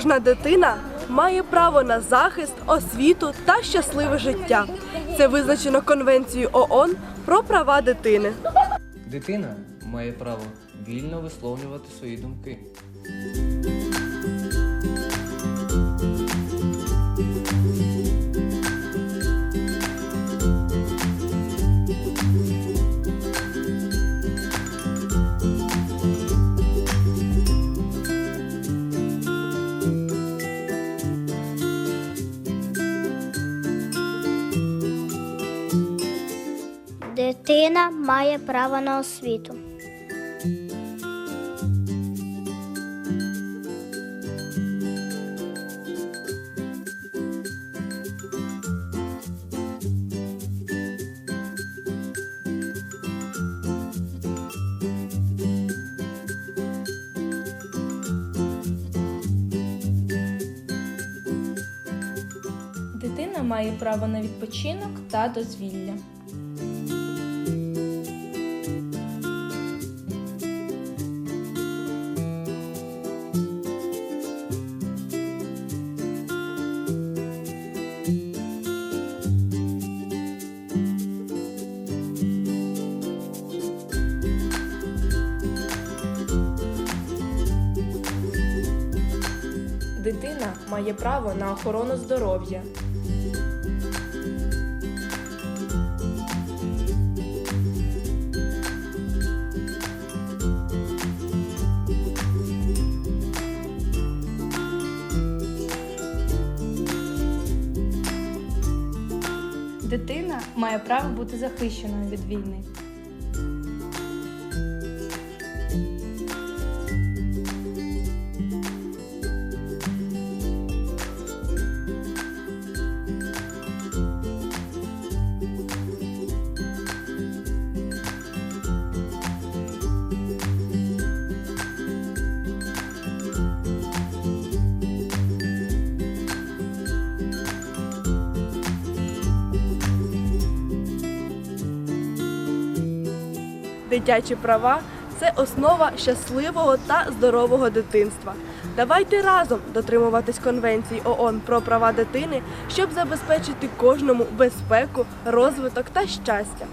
Кожна дитина має право на захист, освіту та щасливе життя. Це визначено Конвенцією ООН про права дитини. Дитина має право вільно висловлювати свої думки. Дитина має право на освіту. Дитина має право на відпочинок та дозвілля. Дитина має право на охорону здоров'я. Дитина має право бути захищеною від війни. Дитячі права це основа щасливого та здорового дитинства. Давайте разом дотримуватись Конвенції ООН про права дитини, щоб забезпечити кожному безпеку, розвиток та щастя.